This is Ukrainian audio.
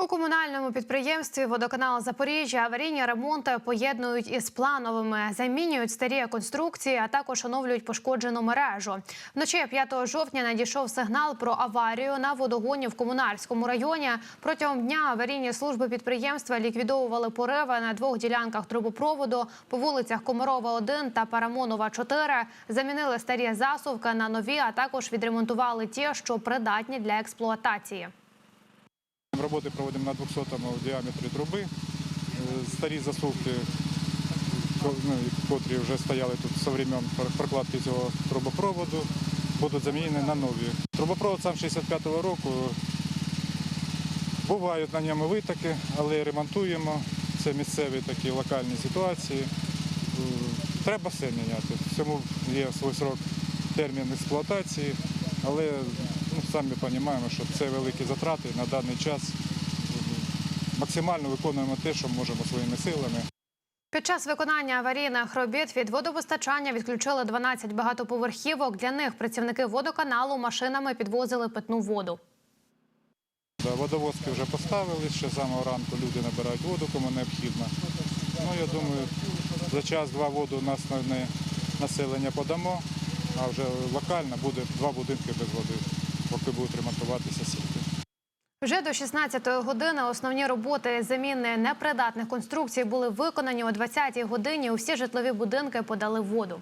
У комунальному підприємстві водоканал Запоріжжя аварійні ремонти поєднують із плановими, замінюють старі конструкції, а також оновлюють пошкоджену мережу. Вночі 5 жовтня надійшов сигнал про аварію на водогоні в комунальському районі. Протягом дня аварійні служби підприємства ліквідовували пориви на двох ділянках трубопроводу по вулицях Комарова 1 та Парамонова 4. Замінили старі засувки на нові, а також відремонтували ті, що придатні для експлуатації. Роботи проводимо на 200-му діаметрі труби. Е, Старі засувки, ну, котрі вже стояли тут з времен прокладки цього трубопроводу, будуть замінені на нові. Трубопровод сам 65-го року. Бувають на ньому витоки, але ремонтуємо. Це місцеві такі локальні ситуації. Е, Треба все міняти. Всьому є свій срок термін експлуатації, але ну, самі розуміємо, що це великі затрати на даний час. Максимально виконуємо те, що можемо своїми силами. Під час виконання аварійних робіт від водопостачання відключили 12 багатоповерхівок. Для них працівники водоканалу машинами підвозили питну воду. Водовозки вже поставили, ще з самого ранку люди набирають воду, кому необхідно. Ну, я думаю, за час-два воду у нас населення подамо, а вже локально буде два будинки без води, поки будуть ремонтуватися сітки. Вже до 16-ї години основні роботи заміни непридатних конструкцій були виконані о 20-й годині. Усі житлові будинки подали воду.